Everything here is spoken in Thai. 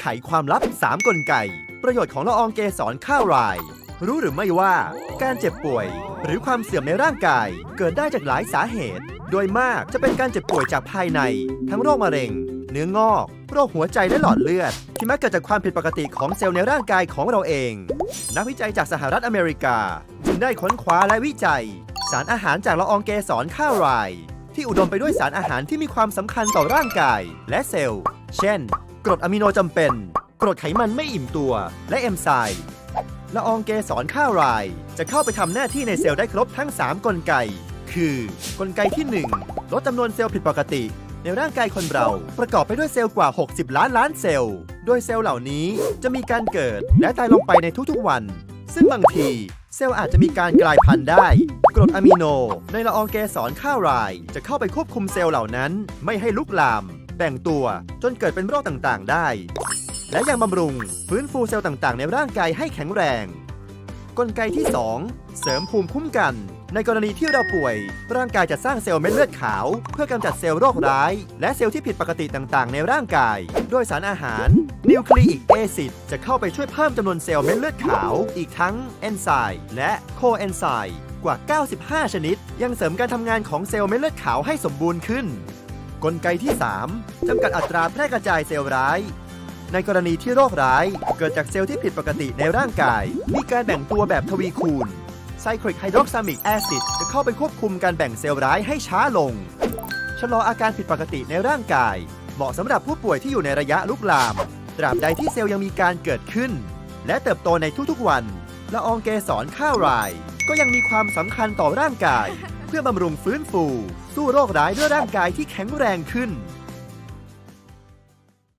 ไขความลับ 3 กลไก ประโยชน์ของละอองเกสรข้าวราย รู้หรือไม่ว่า การเจ็บป่วย หรือความเสื่อมในร่างกาย เกิดได้จากหลายสาเหตุ โดยมากจะเป็นการเจ็บป่วยจากภายใน ทั้งโรคมะเร็ง เนื้องอก โรคหัวใจและหลอดเลือด ที่มักเกิดจากความผิดปกติของเซลล์ในร่างกายของเราเอง นักวิจัยจากสหรัฐอเมริกา จึงได้ค้นคว้าและวิจัย สารอาหารจากละอองเกสรข้าวราย ที่อุดมไปด้วยสารอาหารที่มีความสำคัญต่อร่างกาย และเซลล์ เช่น กรดอะมิโนจำเป็น กรดไขมันไม่อิ่มตัว และเอนไซม์ละอองเกสรข้าวราย จะเข้าไปทำหน้าที่ในเซลล์ได้ครบทั้ง 3 กลไก คือ กลไกที่ 1 ลดจำนวนเซลล์ผิดปกติ ในร่างกายคนเราประกอบไปด้วยเซลล์กว่า 60 ล้านล้านเซลล์ โดยเซลล์เหล่านี้จะมีการเกิดและตายลงไปในทุกๆวัน ซึ่งบางทีเซลล์อาจจะมีการกลายพันธุ์ได้ กรดอะมิโน ในละอองเกสรข้าวราย จะเข้าไปควบคุมเซลล์เหล่านั้น ไม่ให้ลุกลาม แบ่งตัวจนเกิดเป็นโรคต่างๆ ได้ และยังบำรุงฟื้นฟูเซลล์ต่างๆ ในร่างกายให้แข็งแรง กลไกที่ 2 เสริมภูมิคุ้มกัน ในกรณีที่เราป่วย ร่างกายจะสร้างเซลล์เม็ดเลือดขาว เพื่อกำจัดเซลล์โรคร้าย และเซลล์ที่ผิดปกติต่างๆ ในร่างกาย โดยสารอาหารนิวคลีอิกแอซิดจะเข้าไปช่วยเพิ่มจำนวนเซลล์เม็ดเลือดขาว อีกทั้งเอนไซม์และโคเอนไซม์กว่า 95 ชนิด ยังเสริมการทำงานของเซลล์เม็ดเลือดขาวให้สมบูรณ์ขึ้น กลไกที่ 3 จำกัดอัตราแพร่กระจายเซลล์ร้าย ในกรณีที่โรคร้ายเกิดจากเซลล์ที่ผิดปกติในร่างกาย มีการแบ่งตัวแบบทวีคูณไซคลิกไฮดรอกซามิกแอซิดจะเข้าไปควบคุมการแบ่งเซลล์ร้ายให้ช้าลง ชะลออาการผิดปกติในร่างกาย เหมาะสำหรับผู้ป่วยที่อยู่ในระยะลุกลาม ตราบใดที่เซลล์ยังมีการเกิดขึ้น และเติบโตในทุกๆวันละอองเกสรข้าวราย ก็ยังมีความสำคัญต่อร่างกาย เพื่อบำรุงฟื้นฟู สู้โรคร้ายด้วยร่างกายที่แข็งแรงขึ้น